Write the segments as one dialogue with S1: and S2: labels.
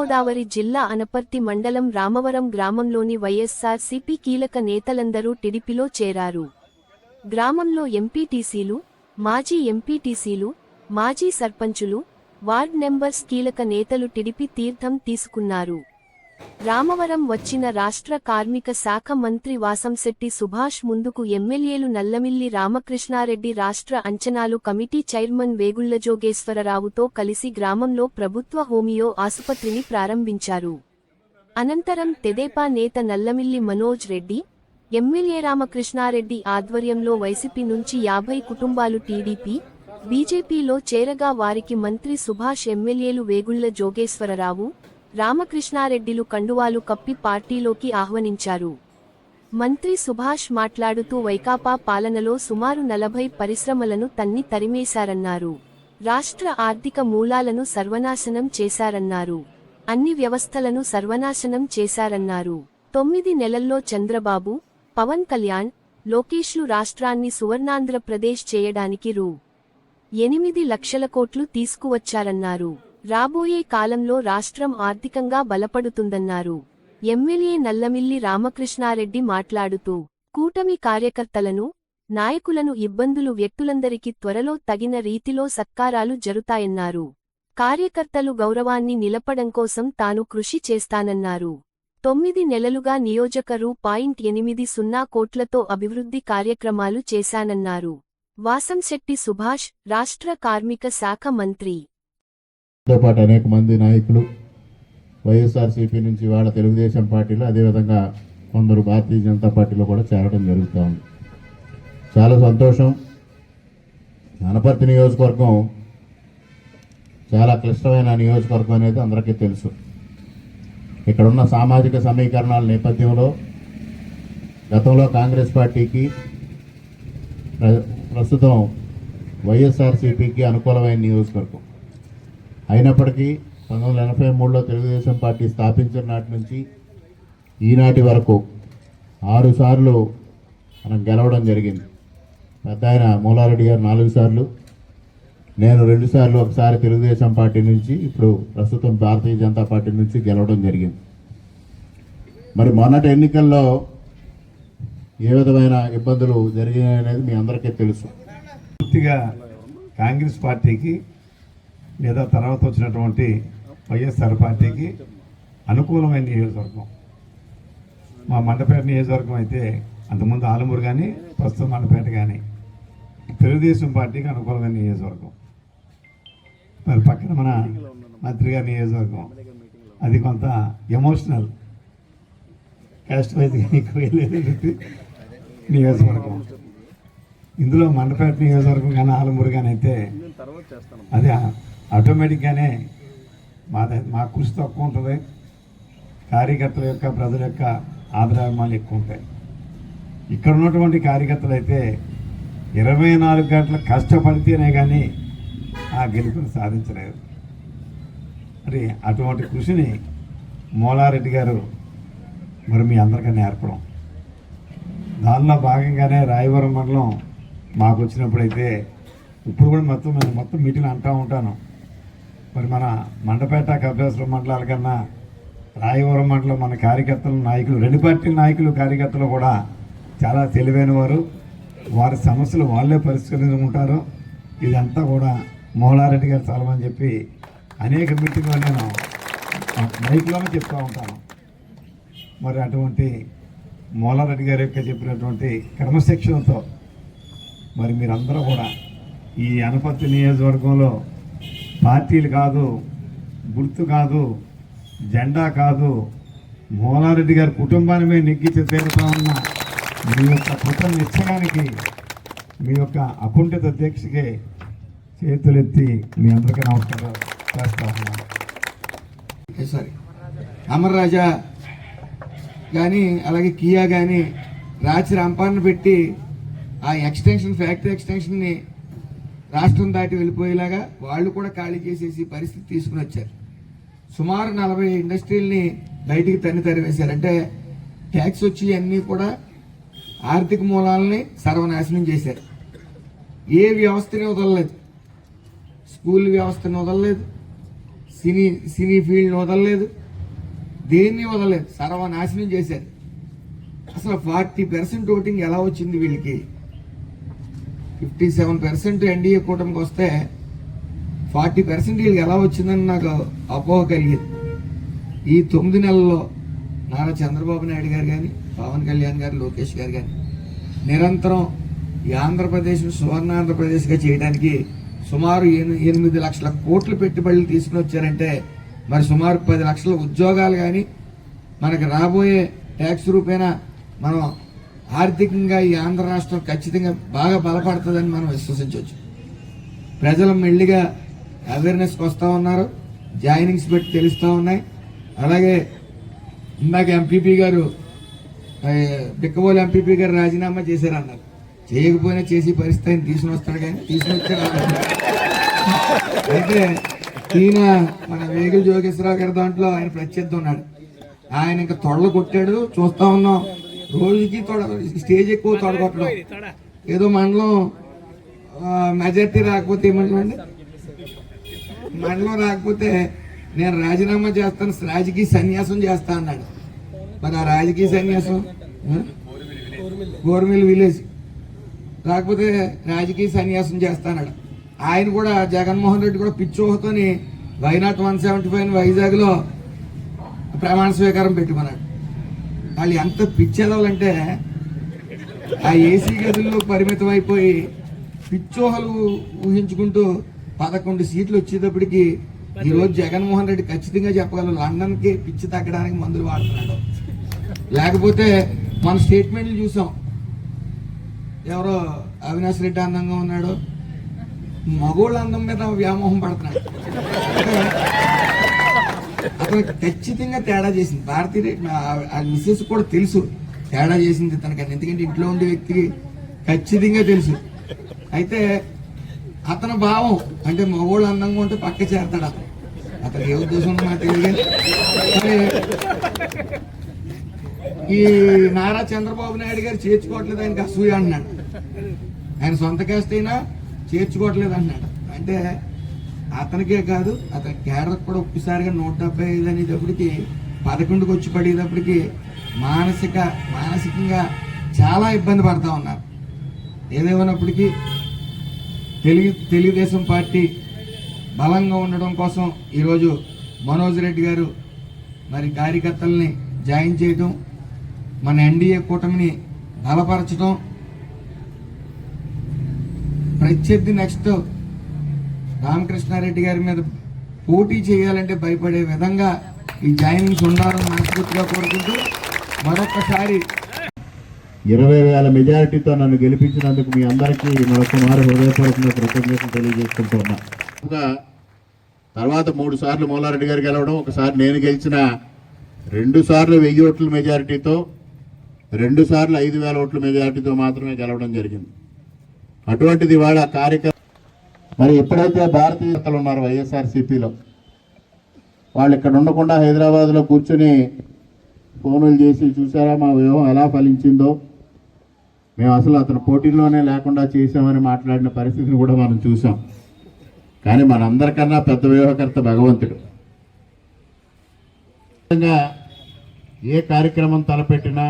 S1: తూర్పుగోదావరి జిల్లా అనపర్తి మండలం రామవరం గ్రామంలోని వైఎస్సార్ సిపి కీలక నేతలందరూ టిడిపిలో చేరారు. గ్రామంలో ఎంపీటీసీలు మాజీ ఎంపీటీసీలు మాజీ సర్పంచులు వార్డ్ నెంబర్స్ కీలక నేతలు టిడిపి తీర్థం తీసుకున్నారు. రామవరం వచ్చిన రాష్ట్ర కార్మిక శాఖ మంత్రి వాసంశెట్టి సుభాష్ ముందుకు ఎమ్మెల్యేలు నల్లమిల్లి రామకృష్ణారెడ్డి రాష్ట్ర అంచనాలు కమిటీ చైర్మన్ వేగుళ్ళ జోగేశ్వరరావుతో కలిసి గ్రామంలో ప్రభుత్వ హోమియో ఆసుపత్రిని ప్రారంభించారు. అనంతరం తెదేపా నేత నల్లమిల్లి మనోజ్ రెడ్డి ఎమ్మెల్యే రామకృష్ణారెడ్డి ఆధ్వర్యంలో వైసీపీ నుంచి యాభై కుటుంబాలు టీడీపీ బీజేపీలో చేరగా వారికి మంత్రి సుభాష్ ఎమ్మెల్యేలు వేగుళ్ళ జోగేశ్వరరావు రామకృష్ణారెడ్డిలు కండువాలు కప్పి పార్టీలోకి ఆహ్వానించారు. మంత్రి సుభాష్ మాట్లాడుతూ వైకాపా పాలనలో సుమారు నలభై పరిశ్రమలను తన్ని తరిమేశారన్నారు. రాష్ట్ర ఆర్థిక మూలాలను సర్వనాశనం చేశారన్నారు. అన్ని వ్యవస్థలను సర్వనాశనం చేశారన్నారు. తొమ్మిది నెలల్లో చంద్రబాబు పవన్ కళ్యాణ్ లోకేష్లు రాష్ట్రాన్ని సువర్ణాంధ్రప్రదేశ్ చేయడానికి రూ. ఎనిమిది లక్షల కోట్లు తీసుకువచ్చారన్నారు. రాబోయే కాలంలో రాష్ట్రం ఆర్థికంగా బలపడుతుందన్నారు. ఎమ్మెల్యే నల్లమిల్లి రామకృష్ణారెడ్డి మాట్లాడుతూ కూటమి కార్యకర్తలను నాయకులను ఇబ్బందులు వ్యక్తులందరికీ త్వరలో తగిన రీతిలో సత్కారాలు జరుతాయన్నారు కార్యకర్తలు గౌరవాన్ని నిలపడం కోసం తాను కృషి చేస్తానన్నారు. తొమ్మిది నెలలుగా నియోజక రూ. పాయింట్ ఎనిమిది సున్నా కోట్లతో అభివృద్ధి కార్యక్రమాలు చేశానన్నారు. వాసంశెట్టి సుభాష్ రాష్ట్ర కార్మిక శాఖ మంత్రి.
S2: తో పాటు అనేక మంది నాయకులు వైఎస్ఆర్సీపీ నుంచి వాళ్ళ తెలుగుదేశం పార్టీలో అదేవిధంగా కొందరు భారతీయ జనతా పార్టీలో కూడా చేరడం జరుగుతూ ఉంది. చాలా సంతోషం. అనపర్తి నియోజకవర్గం చాలా క్లిష్టమైన నియోజకవర్గం అనేది అందరికీ తెలుసు. ఇక్కడ ఉన్న సామాజిక సమీకరణాల నేపథ్యంలో గతంలో కాంగ్రెస్ పార్టీకి ప్ర- ప్రస్తుతం వైఎస్ఆర్సీపీకి అనుకూలమైన నియోజకవర్గం. అయినప్పటికీ పంతొమ్మిది వందల ఎనభై మూడులో తెలుగుదేశం పార్టీ స్థాపించిన నాటి నుంచి ఈనాటి వరకు ఆరు సార్లు మనం గెలవడం జరిగింది. పెద్ద ఆయన మూలారెడ్డి గారు నాలుగు సార్లు నేను రెండుసార్లు ఒకసారి తెలుగుదేశం పార్టీ నుంచి ఇప్పుడు ప్రస్తుతం భారతీయ జనతా పార్టీ నుంచి గెలవడం జరిగింది. మరి మొన్నటి ఎన్నికల్లో ఏ విధమైన ఇబ్బందులు జరిగాయనేది మీ అందరికీ తెలుసు.
S3: పూర్తిగా కాంగ్రెస్ పార్టీకి లేదా తర్వాత వచ్చినటువంటి వైఎస్ఆర్ పార్టీకి అనుకూలమైన నియోజకవర్గం. మా మండపేట నియోజకవర్గం అయితే అంతకుముందు ఆలమూరు కానీ ప్రస్తుతం మండపేట కానీ తెలుగుదేశం పార్టీకి అనుకూలమైన నియోజకవర్గం. మరి పక్కన మన మంత్రి గారి నియోజకవర్గం. అది కొంత ఎమోషనల్. క్యాస్ట్ వైజ్ నియోజకవర్గం. ఇందులో మండపేట నియోజకవర్గం కానీ ఆలమూరు కానీ అయితే అది ఆటోమేటిక్గానే మా మా కృషి తక్కువ ఉంటుంది. కార్యకర్తల యొక్క ప్రజల యొక్క ఆదరాభిమానాలు ఎక్కువ ఉంటాయి. ఇక్కడ ఉన్నటువంటి కార్యకర్తలు అయితే ఇరవై నాలుగు గంటలు కష్టపడితేనే కానీ ఆ గెలుపుని సాధించలేదు మరి అటువంటి కృషిని మోలారెడ్డి గారు మరి మీ అందరికీ నేర్పడం. దానిలో భాగంగానే రాయవరం మండలం మాకు వచ్చినప్పుడైతే ఇప్పుడు కూడా మొత్తం మొత్తం మీటింగ్ అంటూ ఉంటాను. మరి మన మండపేట కపిలేశ్వరం మండలాల కన్నా రాయవరం మండలం మన కార్యకర్తలు నాయకులు రెండు పార్టీల నాయకులు కార్యకర్తలు కూడా చాలా తెలివైన వారు. వారి సమస్యలు వాళ్ళే పరిష్కరించుకుంటారు ఇదంతా కూడా మోహనారెడ్డి గారు చాలమని చెప్పి అనేక మీటింగ్లో నేను మైక్లోనే చెప్తూ ఉంటాను. మరి అటువంటి మోలారెడ్డి గారి యొక్క చెప్పినటువంటి క్రమశిక్షణతో మరి మీరందరూ కూడా ఈ అనపత్తి నియోజకవర్గంలో పార్టీలు కాదు గుర్తు కాదు జెండా కాదు. మోనారెడ్డి గారి కుటుంబాన్ని మేము నెగ్గించి తీరుతా ఉన్న మీ యొక్క కృత నిశ్చయానికి మీ యొక్క అకుంఠిత దీక్షకి చేతులెత్తి మీ అందరికీ నమస్కారం చేస్తా ఉన్నాను.
S4: సారీ అమర్ రాజా కానీ అలాగే కియా కానీ రాచి రంపాన్ని పెట్టి ఆ ఎక్స్టెన్షన్ ఫ్యాక్టరీ ఎక్స్టెన్షన్ని రాష్ట్రం దాటి వెళ్ళిపోయేలాగా వాళ్ళు కూడా ఖాళీ చేసేసి పరిస్థితి తీసుకుని వచ్చారు. సుమారు నలభై ఇండస్ట్రీల్ని బయటికి తన్ని తరివేశారు. అంటే ట్యాక్స్ వచ్చి అన్నీ కూడా ఆర్థిక మూలాలని సర్వనాశనం చేశారు. ఏ వ్యవస్థని వదలలేదు. స్కూల్ వ్యవస్థని వదలలేదు. సినీ సినీ ఫీల్డ్ని వదలలేదు. దేన్ని వదలలేదు. సర్వనాశనం చేశారు. అసలు ఫార్టీ పర్సెంట్ ఓటింగ్ ఎలా వచ్చింది వీళ్ళకి? ఫిఫ్టీ సెవెన్ పర్సెంట్ ఎన్డీఏ కూటమికి వస్తే ఫార్టీ పర్సెంట్ వీళ్ళకి ఎలా వచ్చిందని నాకు అపోహ కలిగింది. ఈ తొమ్మిది నెలల్లో నారా చంద్రబాబు నాయుడు గారు కానీ పవన్ కళ్యాణ్ గారు లోకేష్ గారు కానీ నిరంతరం ఈ ఆంధ్రప్రదేశ్ సువర్ణ ఆంధ్రప్రదేశ్గా చేయడానికి సుమారు ఎనిమిది లక్షల కోట్లు పెట్టుబడులు తీసుకుని వచ్చారంటే మరి సుమారు పది లక్షల ఉద్యోగాలు కానీ మనకి రాబోయే ట్యాక్స్ రూపేణా మనం ఆర్థికంగా ఈ ఆంధ్ర రాష్ట్రం ఖచ్చితంగా బాగా బలపడుతుందని మనం విశ్వసించవచ్చు. ప్రజలు మెల్లిగా అవేర్నెస్కి వస్తూ ఉన్నారు. జాయినింగ్స్ బట్టి తెలుస్తూ ఉన్నాయి. అలాగే ఇందాక ఎంపీపీ గారు బిక్కబోలు ఎంపీపీ గారు రాజీనామా చేశారన్నారు. చేయకపోయినా చేసి పరిస్థితి ఆయన తీసుకుని వస్తాడు కానీ తీసుకుని వచ్చారు అయితే ఈయన మన వేగుల జోగేశ్వరరావు గారి దాంట్లో ఆయన ప్రత్యర్థి ఉన్నాడు. ఆయన ఇంకా తొడలు కొట్టాడు. చూస్తూ ఉన్నాం. రోజుకి తొడ స్టేజ్ ఎక్కువ తొడ. కొట్టడం ఏదో మండలం మెజార్టీ రాకపోతే ఏమంటామండి మండలం రాకపోతే నేను రాజీనామా చేస్తాను రాజకీయ సన్యాసం చేస్తా అన్నాడు. మరి ఆ రాజకీయ సన్యాసం గోర్మిల్ విలేజ్. రాకపోతే రాజకీయ సన్యాసం చేస్తానన్నాడు ఆయన కూడా జగన్మోహన్ రెడ్డి కూడా పిచ్చోహతోని why not one seventy five వైజాగ్లో ప్రమాణ స్వీకారం పెట్టుకున్నాడు వాళ్ళు ఎంత పిచ్చేదవాలంటే ఆ ఏసీ గదుల్లో పరిమితం అయిపోయి పిచ్చోహలు ఊహించుకుంటూ పదకొండు సీట్లు వచ్చేటప్పటికి ఈరోజు జగన్మోహన్ రెడ్డి ఖచ్చితంగా చెప్పగలరు. లండన్కి పిచ్చి తగ్గడానికి మందులు వాడుతున్నాడు. లేకపోతే మన స్టేట్మెంట్లు చూసాం. ఎవరో అవినాష్ రెడ్డి అందంగా ఉన్నాడు. మగోళ్ళ అందం మీద వ్యామోహం పడుతున్నాడు. ఖచ్చితంగా తేడా చేసింది. భారతీయ ఆ- మిస్సెస్ కూడా తెలుసు. తేడా చేసింది తనకన్నా ఎందుకంటే ఇంట్లో ఉండే వ్యక్తికి ఖచ్చితంగా తెలుసు. అయితే అతని భావం అంటే మగోళ్ళు అందంగా ఉంటే పక్క చేరతాడు అతను. అతనికి ఏ ఉద్దేశం నాకు తెలియదు కానీ ఈ నారా చంద్రబాబు నాయుడు గారు చేర్చుకోవట్లేదు ఆయనకి అసూయ అన్నాడు. ఆయన సొంత కేస్తైనా చేర్చుకోవట్లేదు అన్నాడు. అంటే అతనికే కాదు అతని కేడర్ కూడా ఒక్కసారిగా నూట డెబ్బై ఐదు అనేటప్పటికి పదకొండుకి వచ్చి పడేటప్పటికి మానసిక మానసికంగా చాలా ఇబ్బంది పడతా ఉన్నారు. ఏదేమైనప్పటికీ తెలుగు తెలుగుదేశం పార్టీ బలంగా ఉండడం కోసం ఈరోజు మనోజ్ రెడ్డి గారు మరి కార్యకర్తల్ని జాయిన్ చేయటం మన ఎన్డీఏ కూటమిని బలపరచడం ప్రత్యర్థి నెక్స్ట్ రామకృష్ణారెడ్డి గారి మీద పోటీ చేయాలంటే భయపడే విధంగా ఈ జాయినింగ్స్ ఉండాలని మనస్ఫూర్తిగా కోరుకుంటూ మరొకసారి
S2: ఇరవై వేల మెజారిటీతో నన్ను గెలిపించినందుకు మీ అందరికీ మరొకమారు హృదయపూర్వకంగా కృతజ్ఞతలు తెలియజేసుకుంటున్నా ఇంకా తర్వాత మూడు సార్లు మూలారెడ్డి గారు గెలవడం ఒకసారి నేను గెలిచిన రెండు సార్లు వెయ్యి ఓట్ల మెజారిటీతో రెండు సార్లు ఐదు వేల ఓట్ల మెజారిటీతో మాత్రమే గెలవడం జరిగింది. అటువంటిది వాళ్ళ కార్యక్రమం మరి ఎప్పుడైతే భారతీయతలు ఉన్నారు వైఎస్ఆర్సీపీలో వాళ్ళు ఇక్కడ ఉండకుండా హైదరాబాద్లో కూర్చొని ఫోనులు చేసి చూసారా మా వ్యూహం ఎలా ఫలించిందో? మేము అసలు అతను పోటీలోనే లేకుండా చేసామని మాట్లాడిన పరిస్థితిని కూడా మనం చూసాం. కానీ మనందరికన్నా పెద్ద వ్యూహకర్త భగవంతుడు. ఏ కార్యక్రమం తలపెట్టినా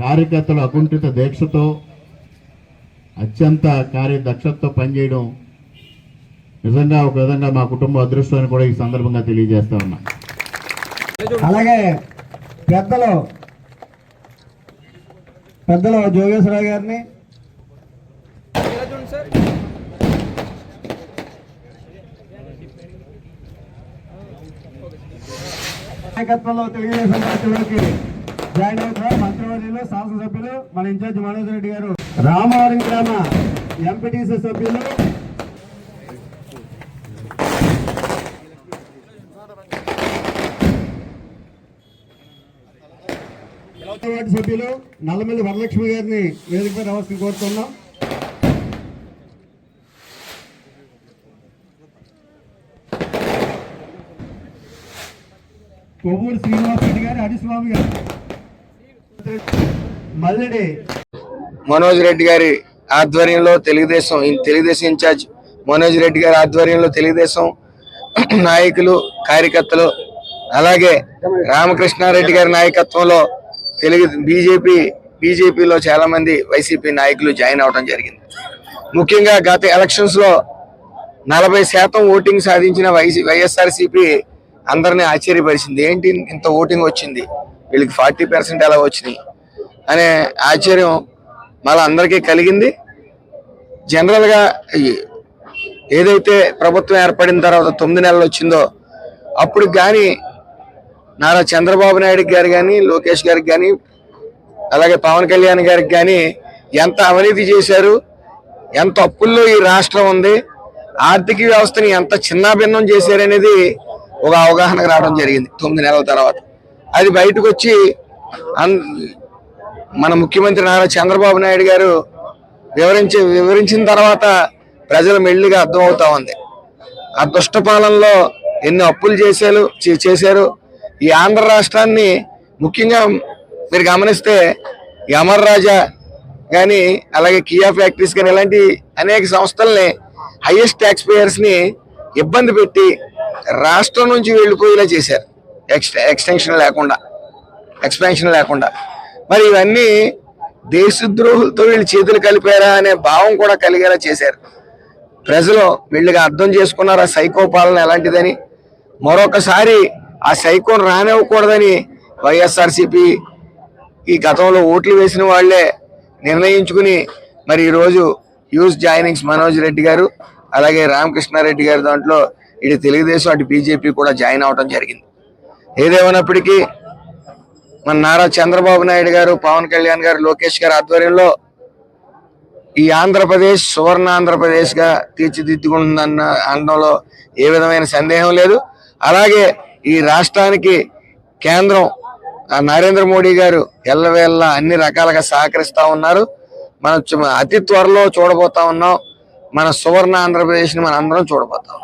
S2: కార్యకర్తలు అకుంఠిత దీక్షతో అత్యంత కార్యదక్షతతో పనిచేయడం నిజంగా ఒక విధంగా మా కుటుంబ అదృష్టాన్ని కూడా ఈ సందర్భంగా తెలియజేస్తా ఉన్నా.
S5: అలాగే పెద్దలు పెద్దలు జోగేశ్వరరావు గారిని. నాయకత్వంలో తెలుగుదేశం పార్టీలోకి జాయిన్ అవుతున్నారు మంత్రివర్యులు శాసనసభ్యులు మన ఇన్ఛార్జ్ మనోజ్ రెడ్డి గారు. రామవరం గ్రామ ఎంపీటీసీ సభ్యులు. వార్డు సభ్యులు నల్లమల్లి వరలక్ష్మి గారిని వేదికపై అవసరం కోరుతున్నాం. కొవ్వూరు శ్రీనివాస్ రెడ్డి గారు హరిస్వామి గారు. మల్లెడి
S6: మనోజ్ రెడ్డి గారి ఆధ్వర్యంలో తెలుగుదేశం తెలుగుదేశం ఇన్ఛార్జ్ మనోజ్ రెడ్డి గారి ఆధ్వర్యంలో తెలుగుదేశం
S4: నాయకులు కార్యకర్తలు అలాగే రామకృష్ణారెడ్డి గారి నాయకత్వంలో తెలుగు బీజేపీ బీజేపీలో చాలామంది వైసీపీ నాయకులు జాయిన్ అవడం జరిగింది. ముఖ్యంగా గత ఎలక్షన్స్లో నలభై శాతం ఓటింగ్ సాధించిన వైసీ వైఎస్ఆర్సీపీ అందరినీ ఆశ్చర్యపరిచింది. ఏంటి ఇంత ఓటింగ్ వచ్చింది? వీళ్ళకి ఫార్టీ పర్సెంట్ ఎలా వచ్చినాయి. అనే ఆశ్చర్యం మళ్ళీ అందరికీ కలిగింది. జనరల్గా ఏదైతే ప్రభుత్వం ఏర్పడిన తర్వాత తొమ్మిది నెలలు వచ్చిందో అప్పుడు కానీ నారా చంద్రబాబు నాయుడు గారు కానీ లోకేష్ గారికి కానీ అలాగే పవన్ కళ్యాణ్ గారికి కానీ ఎంత అవినీతి చేశారు ఎంత అప్పుల్లో ఈ రాష్ట్రం ఉంది ఆర్థిక వ్యవస్థని ఎంత చిన్నాభిన్నం చేశారనేది ఒక అవగాహనకు రావడం జరిగింది తొమ్మిది నెలల తర్వాత. అది బయటకు వచ్చి అన్- మన ముఖ్యమంత్రి నారా చంద్రబాబు నాయుడు గారు వివరించి వివరించిన తర్వాత ప్రజలు మెల్లిగా అర్థమవుతా ఉంది. ఆ దుష్ట పాలనలో ఎన్ని అప్పులు చేశారు చే- చేశారు. ఈ ఆంధ్ర రాష్ట్రాన్ని ముఖ్యంగా మీరు గమనిస్తే ఈ అమర్ రాజా కానీ అలాగే కియా ఫ్యాక్టరీస్ కానీ ఇలాంటి అనేక సంస్థల్ని హైయెస్ట్ ట్యాక్స్ పేయర్స్ని ఇబ్బంది పెట్టి రాష్ట్రం నుంచి వెళ్ళిపోయేలా చేశారు. ఎక్స్ ఎక్స్టెన్షన్ లేకుండా ఎక్స్పాన్షన్ లేకుండా. మరి ఇవన్నీ దేశద్రోహులతో వీళ్ళు చేతులు కలిపారా అనే భావం కూడా కలిగేలా చేశారు. ప్రజలు వీళ్ళకి అర్థం చేసుకున్నారు ఆ సైకో పాలన ఎలాంటిదని? మరొకసారి ఆ సైకోను రానివ్వకూడదని వైఎస్ఆర్సిపి ఈ గతంలో ఓట్లు వేసిన వాళ్ళే నిర్ణయించుకుని మరి ఈరోజు యూస్ జాయినింగ్స్ మనోజ్ రెడ్డి గారు అలాగే రామకృష్ణారెడ్డి గారి దాంట్లో ఇటు తెలుగుదేశం అటు బీజేపీ కూడా జాయిన్ అవడం జరిగింది. ఏదేమైనప్పటికీ మన నారా చంద్రబాబు నాయుడు గారు పవన్ కళ్యాణ్ గారు లోకేష్ గారు ఆధ్వర్యంలో ఈ ఆంధ్రప్రదేశ్ సువర్ణ ఆంధ్రప్రదేశ్గా తీర్చిదిద్దుకుంటుందన్న అనడంలో ఏ విధమైన సందేహం లేదు. అలాగే ఈ రాష్ట్రానికి కేంద్రం నరేంద్ర మోడీ గారు ఎల్లవేళ్ళ అన్ని రకాలుగా సహకరిస్తూ ఉన్నారు. మనం అతి త్వరలో చూడబోతా ఉన్నాం. మన సువర్ణ ఆంధ్రప్రదేశ్ని మనం అందరం చూడబోతాం